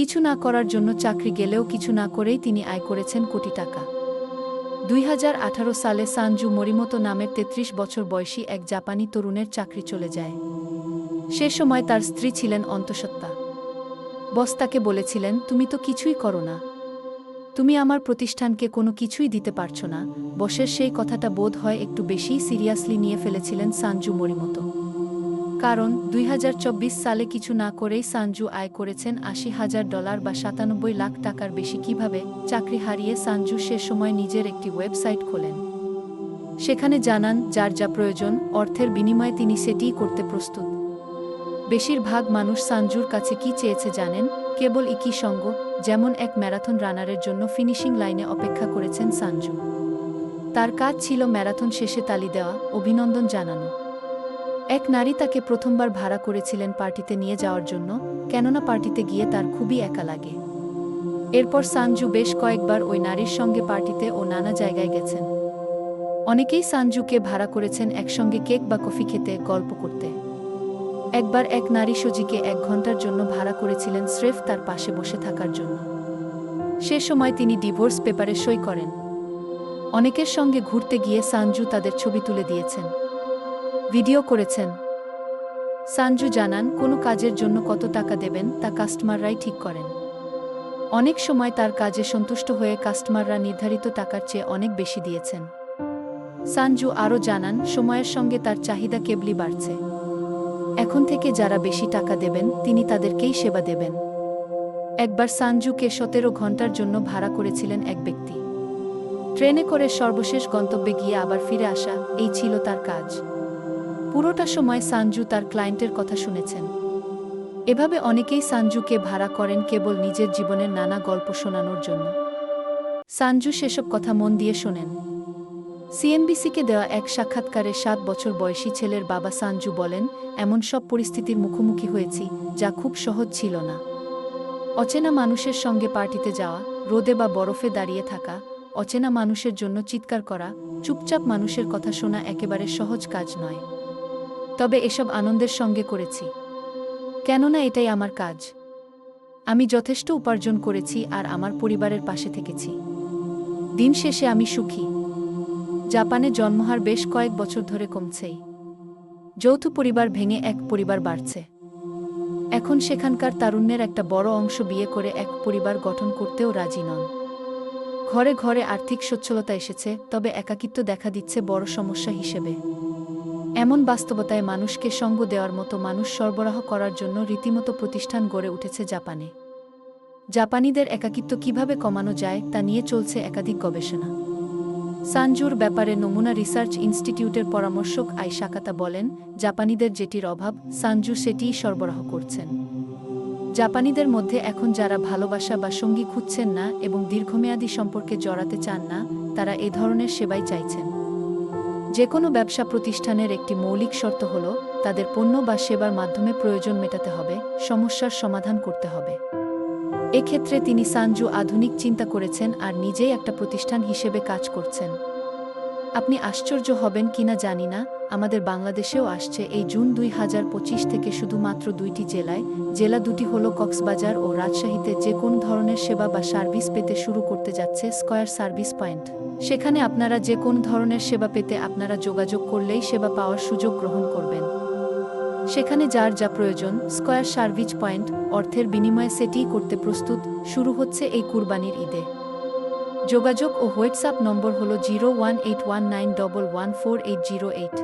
কিছু না করার জন্য চাকরি গেলেও কিছু না করেই তিনি আয় করেছেন কোটি টাকা। দুই হাজার আঠারো সালে সানজু মরিমতো নামের ৩৩ বছর বয়সী এক জাপানি তরুণের চাকরি চলে যায়। সে সময় তার স্ত্রী ছিলেন অন্তঃসত্ত্বা। বস তাকে বলেছিলেন, তুমি তো কিছুই করো না। তুমি আমার প্রতিষ্ঠানকে কোনো কিছুই দিতে পারছ না। বসের সেই কথাটা বোধ হয় একটু বেশিই সিরিয়াসলি নিয়ে ফেলেছিলেন সানজু মরিমতো। কারণ দুই হাজার চব্বিশ সালে কিছু না করেই সানজু আয় করেছেন আশি হাজার ডলার বা সাতানব্বই লাখ টাকার বেশি। কীভাবে? চাকরি হারিয়ে সানজু সে সময় নিজের একটি ওয়েবসাইট খোলেন। সেখানে জানান, যার যা প্রয়োজন, অর্থের বিনিময়ে তিনি সেটিই করতে প্রস্তুত। বেশিরভাগ মানুষ সানজুর কাছে কি চেয়েছে জানেন? কেবল একই সঙ্গ, যেমন এক ম্যারাথন রানারের জন্য ফিনিশিং লাইনে অপেক্ষা করেছেন সানজু। তার কাজ ছিল ম্যারাথন শেষে তালি দেওয়া, অভিনন্দন জানানো। এক নারী তাকে প্রথমবার ভাড়া করেছিলেন পার্টিতে নিয়ে যাওয়ার জন্য, কেননা পার্টিতে গিয়ে তার খুবই একা লাগে। এরপর সানজু বেশ কয়েকবার ওই নারীর সঙ্গে পার্টিতে ও নানা জায়গায় গেছেন। অনেকেই সানজুকে ভাড়া করেছেন একসঙ্গে কেক বা কফি খেতে, গল্প করতে। একবার এক নারী সজিকে এক ঘণ্টার জন্য ভাড়া করেছিলেন স্রেফ তার পাশে বসে থাকার জন্য। সে সময় তিনি ডিভোর্স পেপারে সই করেন। অনেকের সঙ্গে ঘুরতে গিয়ে সানজু তাদের ছবি তুলে দিয়েছেন। ভিডিও করেছেন। সানজু জানান, কোনো কাজের জন্য কত টাকা দেবেন তা কাস্টমাররাই ঠিক করেন। অনেক সময় তার কাজে সন্তুষ্ট হয়ে কাস্টমাররা নির্ধারিত টাকার চেয়ে অনেক বেশি দিয়েছেন। সানজু আরও জানান, সময়ের সঙ্গে তার চাহিদা কেবলি বাড়ছে। এখন থেকে যারা বেশি টাকা দেবেন, তিনি তাদেরকেই সেবা দেবেন। একবার সানজুকে সতেরো ঘণ্টার জন্য ভাড়া করেছিলেন এক ব্যক্তি। ট্রেনে করে সর্বশেষ গন্তব্যে গিয়ে আবার ফিরে আসা, এই ছিল তার কাজ। পুরোটা সময় সানজু তার ক্লায়েন্টের কথা শুনেছেন। এভাবে অনেকেই সানজুকে ভাড়া করেন কেবল নিজের জীবনের নানা গল্প শোনানোর জন্য। সানজু সেসব কথা মন দিয়ে শোনেন। সিএনবিসিকে দেওয়া এক সাক্ষাৎকারে সাত বছর বয়সী ছেলের বাবা সানজু বলেন, এমন সব পরিস্থিতির মুখোমুখি হয়েছি, যা খুব সহজ ছিল না। অচেনা মানুষের সঙ্গে পার্টিতে যাওয়া, রোদে বা বরফে দাঁড়িয়ে থাকা, অচেনা মানুষের জন্য চিৎকার করা, চুপচাপ মানুষের কথা শোনা একেবারে সহজ কাজ নয়। তবে এসব আনন্দের সঙ্গে করেছি। কেননা এটাই আমার কাজ। আমি যথেষ্ট উপার্জন করেছি আর আমার পরিবারের পাশে থেকেছি। দিন শেষে আমি সুখী। জাপানে জন্মহার বেশ কয়েক বছর ধরে কমছেই। যৌথ পরিবার ভেঙে এক পরিবার বাড়ছে। এখন সেখানকার তারুণ্যের একটা বড় অংশ বিয়ে করে এক পরিবার গঠন করতেও রাজি নন। ঘরে ঘরে আর্থিক সচ্ছলতা এসেছে, তবে একাকিত্ব দেখা দিচ্ছে বড় সমস্যা হিসেবে। এমন বাস্তবতায় মানুষকে সঙ্গ দেওয়ার মতো মানুষ সরবরাহ করার জন্য রীতিমতো প্রতিষ্ঠান গড়ে উঠেছে জাপানে। জাপানিদের একাকিত্ব কীভাবে কমানো যায় তা নিয়ে চলছে একাধিক গবেষণা। সানজুর ব্যাপারে নমুনা রিসার্চ ইনস্টিটিউটের পরামর্শক আই সাকাতা বলেন, জাপানিদের যেটির অভাব, সানজু সেটিই সরবরাহ করছেন। জাপানিদের মধ্যে এখন যারা ভালোবাসা বা সঙ্গী খুঁজছেন না এবং দীর্ঘমেয়াদী সম্পর্কে জড়াতে চান না, তারা এ ধরনের সেবাই চাইছেন। যে কোনো ব্যবসা প্রতিষ্ঠানের একটি মৌলিক শর্ত হল, তাদের পণ্য বা সেবার মাধ্যমে প্রয়োজন মেটাতে হবে, সমস্যার সমাধান করতে হবে। এক্ষেত্রে তিনি সানজু আধুনিক চিন্তা করেছেন আর নিজেই একটা প্রতিষ্ঠান হিসেবে কাজ করছেন। আপনি আশ্চর্য হবেন কিনা জানি না, আমাদের বাংলাদেশেও আসছে এই জুন দুই হাজার পঁচিশ থেকে শুধুমাত্র দুইটি জেলায়। জেলা দুটি হল কক্সবাজার ও রাজশাহীতে যে কোন ধরনের সেবা বা সার্ভিস পেতে শুরু করতে যাচ্ছে স্কয়ার সার্ভিস পয়েন্ট। সেখানে আপনারা যে কোন ধরনের সেবা পেতে আপনারা যোগাযোগ করলেই সেবা পাওয়ার সুযোগ গ্রহণ করবেন। সেখানে যার যা প্রয়োজন, স্কয়ার সার্ভিস পয়েন্ট, অর্থের বিনিময়ে সেটিই করতে প্রস্তুত। শুরু হচ্ছে এই কুরবানির ঈদে। যোগাযোগ ও হোয়াটসঅ্যাপ নম্বর হল zero one eight one nine double one four eight zero eight.